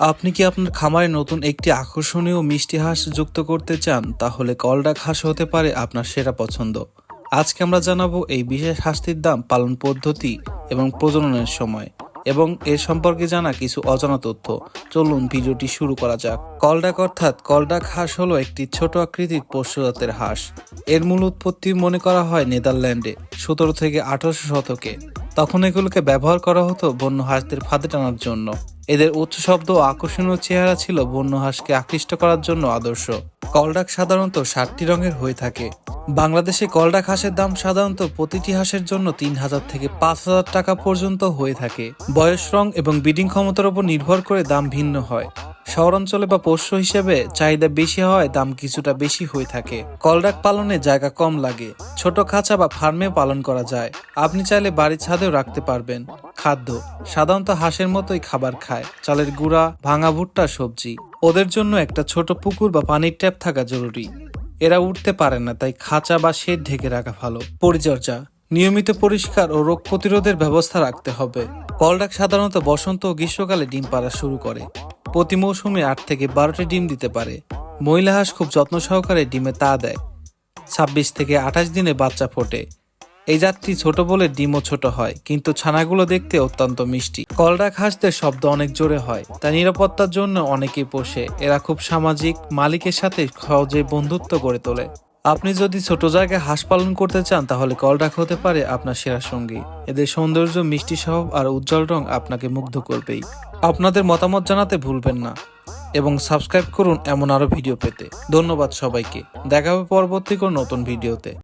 আপনি কি আপনার খামারে নতুন একটি আকর্ষণীয় মিষ্টি হাঁস যুক্ত করতে চান? তাহলে কলডাক হাঁস হতে পারে আপনার সেরা পছন্দ। আজকে আমরা জানাব এই বিশেষ হাঁসটির দাম, পালন পদ্ধতি এবং প্রজননের সময়। এবং এর সম্পর্কে জানা কিছু অজানা তথ্য। চলুন ভিডিওটি শুরু করা যাক। কলডাক অর্থাৎ কলডাক হাঁস হলো একটি ছোট আকৃতির পোষ্য জাতের হাঁস। এর মূল উৎপত্তি মনে করা হয় নেদারল্যান্ডে, সতেরো থেকে আঠারোশো শতকে। তখন এগুলোকে ব্যবহার করা হতো বন্য হাঁসদের ফাঁদে টানার জন্য। এদের উচ্চ শব্দ ও আকর্ষণীয় চেহারা ছিল বন্য হাঁসকে আকৃষ্ট করার জন্য আদর্শ। কলডাক সাধারণত ষাটটি রঙের হয়ে থাকে। বাংলাদেশে কলডাক হাঁসের দাম সাধারণত প্রতিটি হাঁসের জন্য তিন হাজার থেকে পাঁচ হাজার টাকা পর্যন্ত হয়ে থাকে। বয়স, রং এবং বিডিং ক্ষমতার উপর নির্ভর করে দাম ভিন্ন হয়। শহরাঞ্চলে বা পোষ্য হিসেবে চাহিদা বেশি হয় দাম কিছুটা বেশি হয়ে থাকে। কলডাক পালনে জায়গা কম লাগে। ছোট খাঁচা বা ফার্মে পালন করা যায়। আপনি চাইলে বাড়ির ছাদেও রাখতে পারবেন। খাদ্য। সাধারণত হাঁসের মতোই খাবার খায়। চালের গুঁড়া, ভাঙা ভুট্টা, সবজি। ওদের জন্য একটা ছোট পুকুর বা পানির ট্যাপ থাকা জরুরি। এরা উঠতে পারে না, তাই খাঁচা বা শেড ঢেকে রাখা ভালো। পরিচর্যা। নিয়মিত পরিষ্কার ও রোগ প্রতিরোধের ব্যবস্থা রাখতে হবে। কলডাক সাধারণত বসন্ত ও গ্রীষ্মকালে ডিম পাড়া শুরু করে। প্রতি মৌসুমে আট থেকে বারোটি ডিম দিতে পারে। মহিলা হাঁস খুব যত্ন সহকারে ডিমে তা দেয়। ছাব্বিশ থেকে আঠাশ দিনে বাচ্চা ফোটে। এই জাতটি ছোট বলে ডিমও ছোট হয়, কিন্তু ছানাগুলো দেখতে অত্যন্ত মিষ্টি। কলডাক হাঁসদের শব্দ অনেক জোরে হয়, তাই নিরাপত্তার জন্য অনেকেই পোষে। এরা খুব সামাজিক, মালিকের সাথে সহজে বন্ধুত্ব গড়ে তোলে। আপনি যদি ছোট জায়গায় হাঁস পালন করতে চান, তাহলে কলডাক হতে পারে আপনার সেরা সঙ্গী। এদের সৌন্দর্য, মিষ্টি স্বভাব আর উজ্জ্বল রং আপনাকে মুগ্ধ করবেই। আপনাদের মতামত জানাতে ভুলবেন না এবং সাবস্ক্রাইব করুন এমন আরও ভিডিও পেতে। ধন্যবাদ সবাইকে। দেখা হবে পরবর্তী কোনো নতুন ভিডিওতে।